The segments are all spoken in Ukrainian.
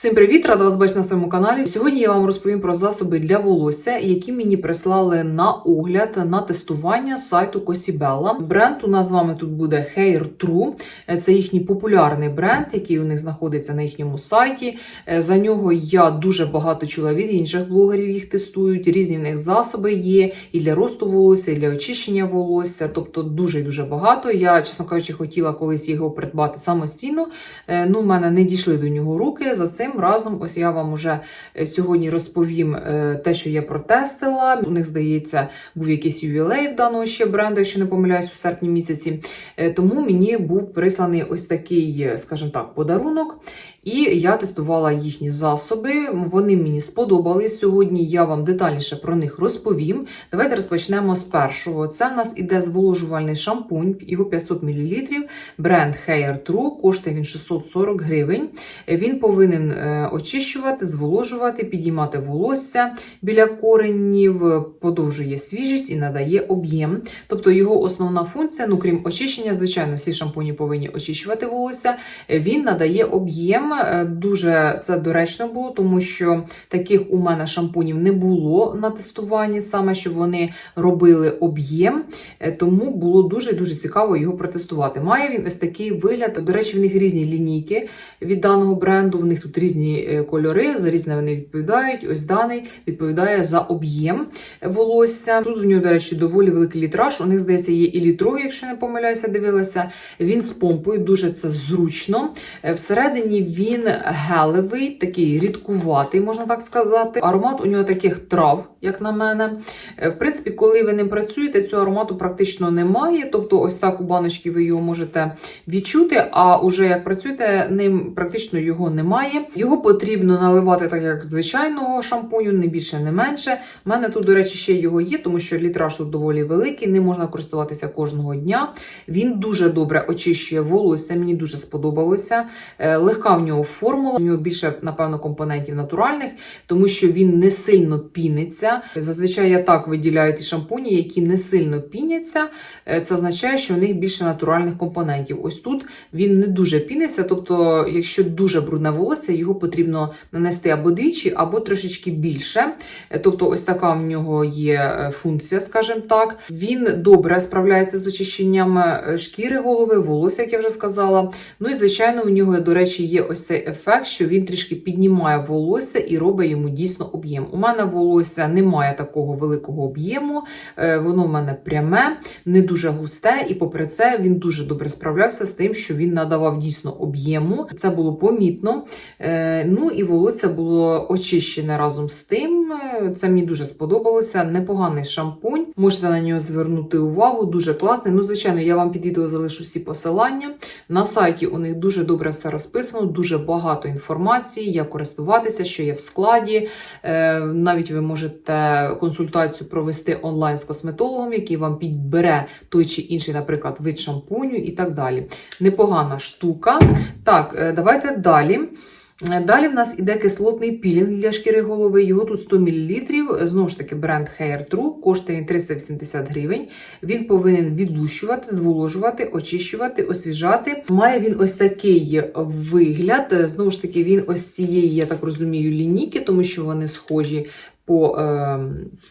Всім привіт! Рада вас бачити на своєму каналі. Сьогодні я вам розповім про засоби для волосся, які мені прислали на огляд на тестування сайту Косібелла. Бренд у нас з вами тут буде Hair True. Це їхній популярний бренд, який у них знаходиться на їхньому сайті. Е, За нього я дуже багато чула від інших блогерів. Їх тестують. Різні в них засоби є і для росту волосся, і для очищення волосся. Тобто дуже дуже багато. Я, чесно кажучи, хотіла колись його придбати самостійно. Е, Ну, в мене не дійшли до нього руки. За цим разом, ось я вам уже е, сьогодні розповім е, те, що я протестила. У них, здається, був якийсь ювілей в даного ще бренду, якщо не помиляюсь, у серпні місяці. Е, Тому мені був присланий ось такий, скажімо так, подарунок. І я тестувала їхні засоби. Вони мені сподобались. Сьогодні я вам детальніше про них розповім. Давайте розпочнемо з першого. Це в нас іде зволожувальний шампунь, його 500 мл, бренд Hair True, коштує він 640 гривень. Він повинен очищувати, зволожувати, підіймати волосся біля коренів, подовжує свіжість і надає об'єм. Тобто його основна функція, ну крім очищення, звичайно, всі шампуні повинні очищувати волосся. е, Він надає об'єм. Е, Дуже це доречно було, тому що таких у мене шампунів не було на тестуванні, саме щоб вони робили об'єм. Е, Тому було дуже дуже цікаво його протестувати. Має він ось такий вигляд. До речі, в них різні лінійки від даного бренду. В них тут різні е, кольори, за різне вони відповідають. Ось даний відповідає за об'єм волосся. Тут у нього, до речі, доволі великий літраж. У них, здається, є і літрові, якщо не помиляюся, дивилася. Він з помпою, дуже це зручно. Е, Всередині він гелевий, такий рідкуватий, можна так сказати. Аромат у нього таких трав, як на мене. Е, В принципі, коли ви ним працюєте, цього аромату практично немає. Тобто, ось так у баночці ви його можете відчути, а уже як працюєте ним, практично його немає. Його потрібно наливати так, як звичайного шампуню, не більше, не менше. У мене тут, до речі, ще його є, тому що літраж тут доволі великий, не можна користуватися кожного дня. Він дуже добре очищує волосся, мені дуже сподобалося. Е, Легка в нього формула, у нього більше, напевно, компонентів натуральних, тому що він не сильно піниться. Зазвичай я так виділяю ті шампуні, які не сильно піняться. Е, Це означає, що в них більше натуральних компонентів. Ось тут він не дуже пінився, тобто, якщо дуже брудне волосся, його потрібно нанести або двічі, або трошечки більше. Е, Тобто, ось така в нього є е, функція, скажімо так. Він добре справляється з очищенням е, шкіри голови, волосся, як я вже сказала. Ну і звичайно, в нього, до речі, є ось цей ефект, що він трішки піднімає волосся і робить йому дійсно об'єм. У мене волосся не має такого великого об'єму, воно в мене пряме, не дуже густе, і попри це він дуже добре справлявся з тим, що він надавав дійсно об'єму. Це було помітно. Е, Ну і волосся було очищене разом з тим. Це мені дуже сподобалося. Непоганий шампунь. Можете на нього звернути увагу, дуже класний. Ну, звичайно, я вам під відео залишу всі посилання. На сайті у них дуже добре все розписано, дуже багато інформації, як користуватися, що є в складі. Е, Навіть ви можете консультацію провести онлайн з косметологом, який вам підбере той чи інший, наприклад, вид шампуню і так далі. Непогана штука. Так, е, давайте далі. Далі в нас іде кислотний пілінг для шкіри голови. Його тут 100 мл. Знову ж таки, бренд Hair True, коштує він 380 гривень. Він повинен відлущувати, зволожувати, очищувати, освіжати. Має він ось такий вигляд. Знову ж таки, він ось цієї, я так розумію, лінійки, тому що вони схожі. По е,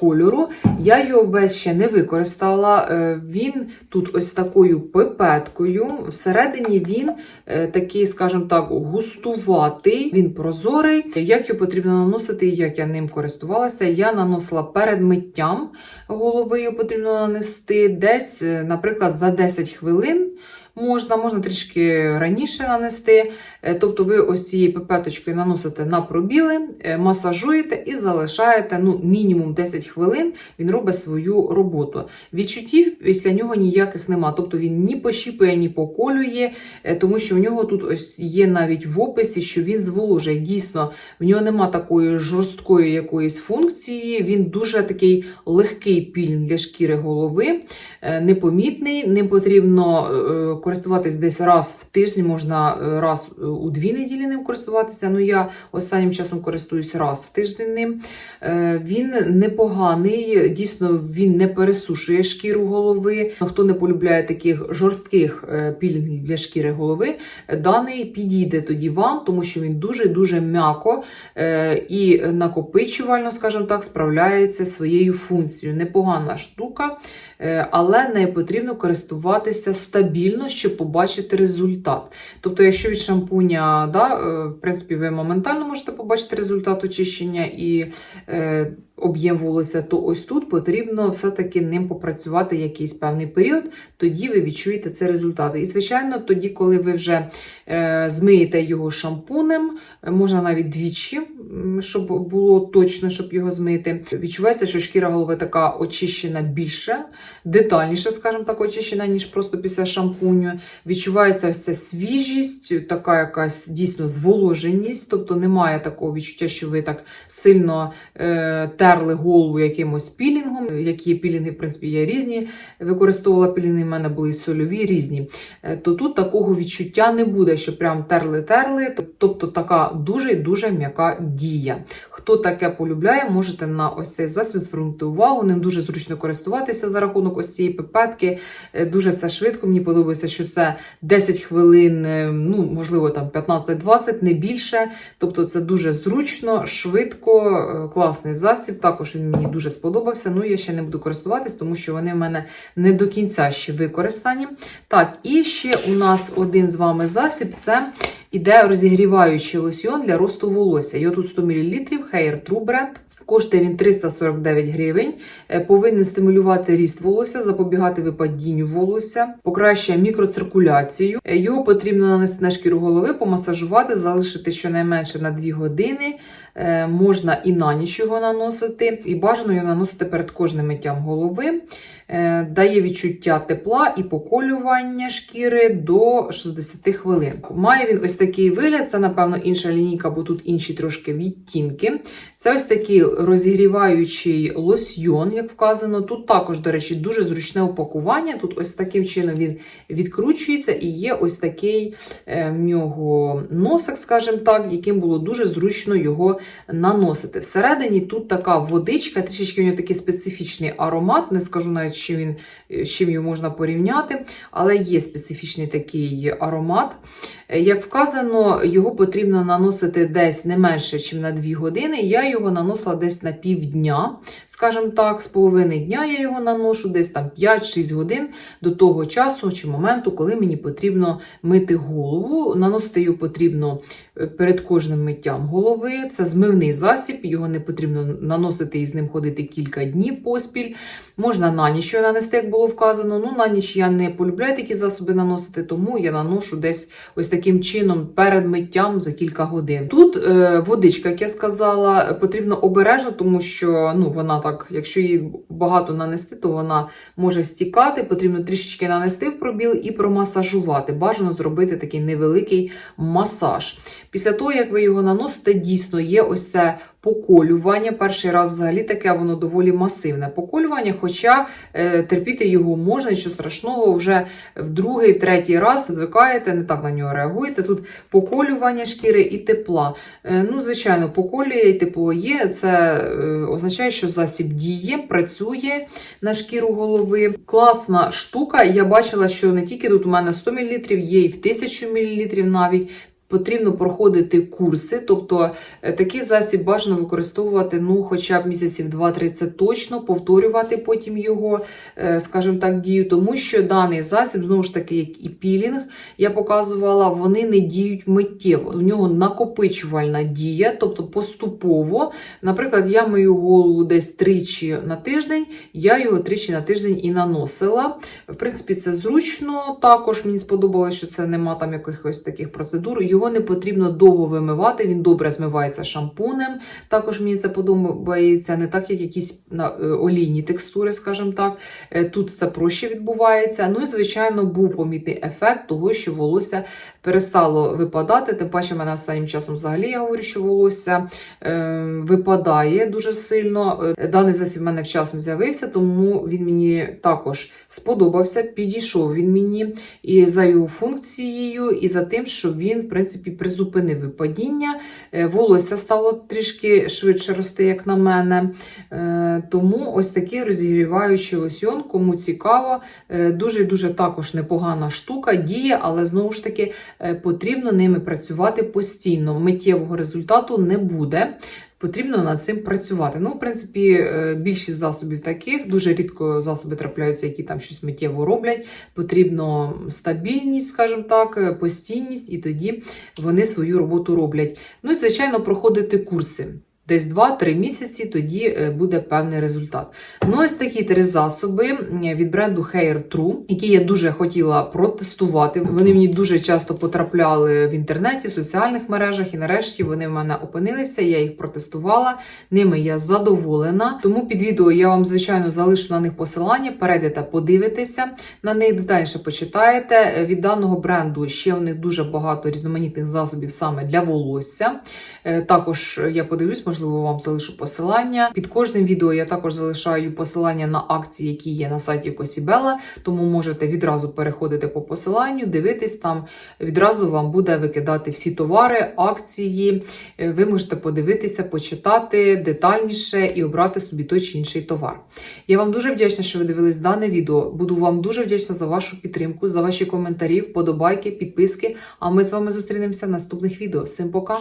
кольору. Я його весь ще не використала. Е, він тут ось такою пипеткою. Всередині він е, такий, скажімо так, густуватий, він прозорий. Як його потрібно наносити, і як я ним користувалася, я наносила перед миттям голови, його потрібно нанести десь, е, наприклад, за 10 хвилин. Можна, можна трішки раніше нанести. Е, Тобто ви ось цією пипеточкою наносите на пробіли, е, масажуєте і залишаєте ну, мінімум 10 хвилин, він робить свою роботу. Відчуттів після нього ніяких нема. Тобто він ні пощіпує, ні поколює, е, тому що в нього тут ось є навіть в описі, що він зволожує. Дійсно, в нього нема такої жорсткої якоїсь функції. Він дуже такий легкий пілінг для шкіри голови, непомітний, не потрібно користуватись десь раз в тиждень, можна раз у дві неділі ним користуватися. Ну я останнім часом користуюсь раз в тиждень ним. Е, Він непоганий, дійсно він не пересушує шкіру голови. Хто не полюбляє таких жорстких е, пілінгів для шкіри голови, даний підійде тоді вам, тому що він дуже дуже м'яко е, і накопичувально, скажімо так, справляється своєю функцією. Непогана штука, але не потрібно користуватися стабільно, щоб побачити результат. Тобто, якщо від шампуня, да, е, в принципі, ви моментально можете побачити результат очищення і е, об'єм волосся, то ось тут потрібно все-таки ним попрацювати якийсь певний період, тоді ви відчуєте цей результат. І, звичайно, тоді, коли ви вже е, змиєте його шампунем, е, можна навіть двічі, щоб було точно, щоб його змити. Відчувається, що шкіра голови така очищена більше, детальніше, скажімо так, очищена, ніж просто після шампуню. Відчувається ця свіжість, така якась дійсно зволоженість, тобто немає такого відчуття, що ви так сильно е, терли голову якимось пілінгом. Які пілінги, в принципі, є різні. Використовувала пілінги, в мене були сольові різні. Е, То тут такого відчуття не буде, що прям терли-терли. Тобто така дуже дуже м'яка дія. Хто таке полюбляє, можете на ось цей засіб звернути увагу. Ним дуже зручно користуватися за рахунок ось цієї пипетки. Е, Дуже це швидко. Мені подобається, що це 10 хвилин, е, ну можливо, там 15-20, не більше. Тобто, це дуже зручно, швидко, класний засіб. Також він мені дуже сподобався. Ну я ще не буду користуватись, тому що вони в мене не до кінця ще використані. Так, і ще у нас один з вами засіб це іде розігріваючий лосьйон для росту волосся. Його тут 100 мл, Hair True Brand. Коштує він 349 гривень. Е, Повинен стимулювати ріст волосся, запобігати випадінню волосся, покращує мікроциркуляцію. Е, Його потрібно нанести на шкіру голови, помасажувати, залишити щонайменше на 2 години. Е, Можна і на ніч його наносити, і бажано його наносити перед кожним миттям голови. Е, Дає відчуття тепла і поколювання шкіри до 60 хвилин. Має він ось такий вигляд, це, напевно, інша лінійка, бо тут інші трошки відтінки. Це ось такий розігріваючий лосьйон, як вказано. Тут також, до речі, дуже зручне упакування. Тут ось таким чином він відкручується і є ось такий е, в нього носик, скажімо так, яким було дуже зручно його наносити. Всередині тут така водичка, трішечки у нього такий специфічний аромат. Не скажу навіть, чим він, з чим його можна порівняти, але є специфічний такий аромат. Е, Як вказано, його потрібно наносити десь не менше, ніж на 2 години. Я його наносила десь на півдня, скажімо так, з половини дня я його наношу, десь там 5-6 годин до того часу чи моменту, коли мені потрібно мити голову. Наносити його потрібно е, перед кожним миттям голови. Це змивний засіб, його не потрібно наносити і з ним ходити кілька днів поспіль. Можна на ніч його нанести, як було вказано. Ну, на ніч я не полюбляю такі засоби наносити, тому я наношу десь ось таким чином перед миттям за кілька годин. Тут е, водичка, як я сказала, потрібно обережно, тому що ну, вона так, якщо її багато нанести, то вона може стікати. Потрібно трішечки нанести в пробіл і промасажувати. Бажано зробити такий невеликий масаж. Після того, як ви його наносите, дійсно є ось це поколювання. Перший раз взагалі таке воно доволі масивне поколювання, хоча е, терпіти його можна, що страшного вже в другий, в третій раз звикаєте, не так на нього реагуєте. Тут поколювання шкіри і тепла. Е, ну, звичайно, поколює і тепло є. Це е, означає, що засіб діє, працює на шкіру голови. Класна штука. Я бачила, що не тільки тут у мене 100 мл, є і в 1000 мл навіть. Потрібно проходити курси, тобто е, такий засіб бажано використовувати ну, хоча б місяців 2-3 це точно, повторювати потім його, е, скажімо так, дію, тому що даний засіб, знову ж таки, як і пілінг, я показувала, вони не діють миттєво. У нього накопичувальна дія, тобто поступово. Наприклад, я мою голову десь тричі на тиждень, я його тричі на тиждень і наносила. В принципі, це зручно. Також мені сподобалося, що це нема там якихось таких процедур. Його не потрібно довго вимивати, він добре змивається шампунем. Також мені це подобається не так, як якісь е, олійні текстури, скажімо так. Е, Тут це проще відбувається. Ну і, звичайно, був помітний ефект того, що волосся перестало випадати. Тим паче, в мене останнім часом взагалі я говорю, що волосся е, випадає дуже сильно. Е, Даний засіб в мене вчасно з'явився, тому він мені також сподобався. Підійшов він мені і за його функцією, і за тим, що він, в принципі, призупинив випадіння. Е, Волосся стало трішки швидше рости, як на мене. Е, Тому ось такий розігріваючий лосьон, кому цікаво, е, дуже дуже також непогана штука, діє, але знову ж таки потрібно ними працювати постійно. Миттєвого результату не буде. Потрібно над цим працювати. Ну, в принципі, е, більшість засобів таких, дуже рідко засоби трапляються, які там щось миттєво роблять. Потрібно стабільність, скажімо так, е, постійність, і тоді вони свою роботу роблять. Ну і, звичайно, проходити курси. Десь 2-3 місяці, тоді е, буде певний результат. Ну, ось такі три засоби від бренду Hair True, які я дуже хотіла протестувати. Вони мені дуже часто потрапляли в інтернеті, в соціальних мережах, і нарешті вони в мене опинилися. Я їх протестувала. Ними я задоволена. Тому під відео я вам, звичайно, залишу на них посилання. Перейдете, подивитеся на них детальніше почитаєте. Е, Від даного бренду ще в них дуже багато різноманітних засобів саме для волосся. Е, Також я подивлюсь, можливо, вам залишу посилання. Під кожним відео я також залишаю посилання на акції, які є на сайті Косібела, тому можете відразу переходити по посиланню, дивитись там. Відразу вам буде викидати всі товари, акції. Е, Ви можете подивитися, почитати детальніше і обрати собі той чи інший товар. Я вам дуже вдячна, що ви дивились дане відео. Буду вам дуже вдячна за вашу підтримку, за ваші коментарі, вподобайки, підписки. А ми з вами зустрінемося в наступних відео. Всім пока!